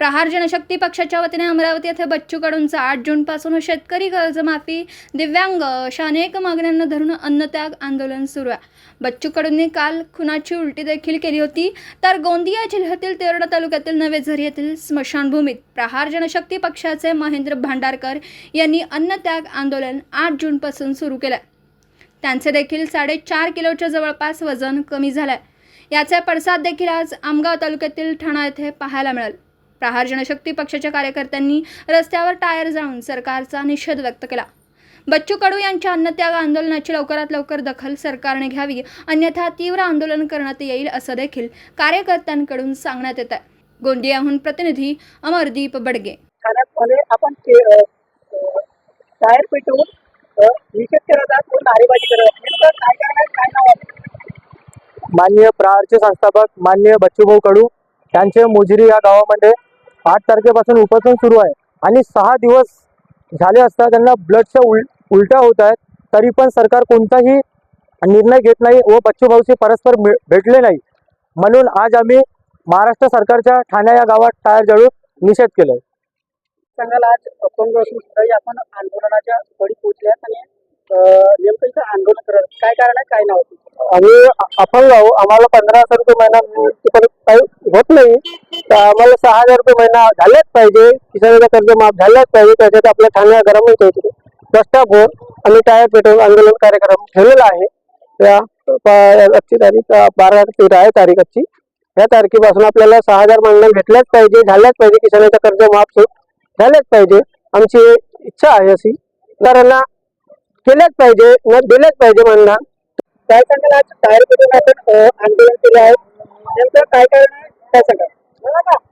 प्रहार जनशक्ती पक्षाच्या वतीने अमरावती येथे बच्चू कडूंचा आठ जूनपासून शेतकरी कर्जमाफी दिव्यांग अशा अनेक मागण्यांना धरून अन्नत्याग आंदोलन सुरू आहे. बच्चू कडूंनी काल खुनाची उलटी देखील केली होती. तर गोंदिया जिल्ह्यातील तेरडा तालुक्यातील नवेझरी येथील स्मशानभूमीत प्रहार जनशक्ती पक्षाचे महेंद्र भांडारकर यांनी अन्नत्याग आंदोलन आठ जूनपासून सुरू केलं त्यांचे देखील साडेचार किलोच्या जवळपास वजन कमी झालंय. याचे पडसाद देखील आज आमगाव तालुक्यातील ठाणा येथे पाहायला मिळेल. प्रहार जनशक्ती पक्षाच्या कार्यकर्त्यांनी रस्त्यावर टायर जाळून सरकारचा निषेध व्यक्त केला. बच्चू कडू यांच्या अन्नत्याग आंदोलनाची लवकरात लवकर दखल सरकारने घ्यावी अन्यथा तीव्र आंदोलन करण्यात येईल असं देखील कार्यकर्त्यांकडून सांगण्यात येत आहे गोंदियाहून प्रतिनिधी अमरदीप बडगे. आपण टायर पेटवून निषेध करत आहात नारेबाजी करत आहात. नेमकं काय करणार काय नाव आहे? मान्य प्रहारचे संस्थापक मान्य बच्चूभाऊ कडू त्यांचे मुजरी या गावामध्ये आठ तारखेपासून उपोषण सुरू आहे. आणि सहा दिवस झाले असता त्यांना ब्लडच्या उल उलट्या होत आहेत तरी पण सरकार कोणताही निर्णय घेत नाही व बच्चूभाऊशी परस्पर भेटले नाही. म्हणून आज आम्ही महाराष्ट्र सरकारच्या ठाण्या या गावात टायर जळून निषेध केलाय. सांगाल आज अपंग असून सुद्धा आपण आंदोलनाच्या कडी पोहोचल्यात आणि नेमकं इथं आंदोलन करत काय कारण आहे? काय नाव आम्ही अपंग आहो आम्हाला पंधरा हजार रुपये महिना पण काही होत नाही. तर आम्हाला सहा हजार रुपये महिना झालेच पाहिजे. किसानाचा कर्ज माफ झालाच पाहिजे. त्याच्यात आपल्या ठाण्या गरमच होते बोर आम्ही टायर पेट्रोल आंदोलन कार्यक्रम ठेवलेला आहे. त्या आजची तारीख बारा तेरा आहे तारीख आजची या तारखेपासून आपल्याला सहा हजार महिना भेटल्याच पाहिजे झाल्याच पाहिजे. किसानाचा कर्ज माफ झाल्याच पाहिजे. आमची इच्छा आहे अशी. कारण केल्याच पाहिजे न दिल्याच पाहिजे म्हणणार काय सांगाल आज? टायर पेटून आपण आंदोलन केलं आहे? नेमकं काय कारण आहे काय सांगाल?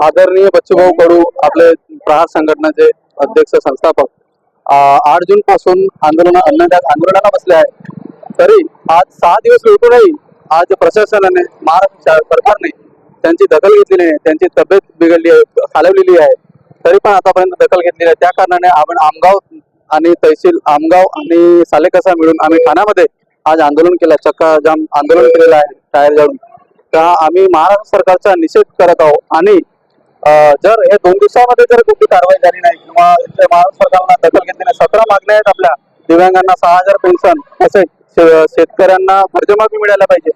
आदरणीय बच्चूभाऊ कडू आपले प्रहार संघटनेचे अध्यक्ष संस्थापक आठ जून पासून आंदोलन आंदोलनाला बसले आहे. तरी आज सहा दिवस लुटूनही आज प्रशासनाने महाराष्ट्र सरकारने त्यांची दखल घेतलेली आहे. त्यांची तब्येत बिघडली आहे खालवलेली आहे. तरी पण आतापर्यंत दखल घेतलेली आहे. त्या कारणाने आपण आमगाव आणि तहसील आमगाव आणि सालेकसा मिळून आम्ही ठाण्यामध्ये आज आंदोलन केलं चक्का जाम आंदोलन केलेलं आहे टायर जाळून. तर आम्ही महाराष्ट्र सरकारचा निषेध करत आहोत आणि जर हे दोन दिवसामध्ये जर कुठली कारवाई झाली नाही किंवा महाराष्ट्र सरकारला दखल घेतली नाही सतरा मागण्या आहेत आपल्या. दिव्यांगांना सहा हजार पेन्शन तसेच शे- शेतकऱ्यांना कर्जमाफी मिळायला पाहिजे.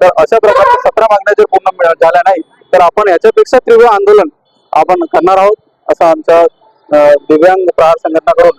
तर अशा प्रकारच्या सतरा मागण्या जर पूर्ण झाल्या नाही तर आपण याच्यापेक्षा तीव्र आंदोलन आपण करणार आहोत असं आमच्या दिव्यांग प्रहार संघटनाकडून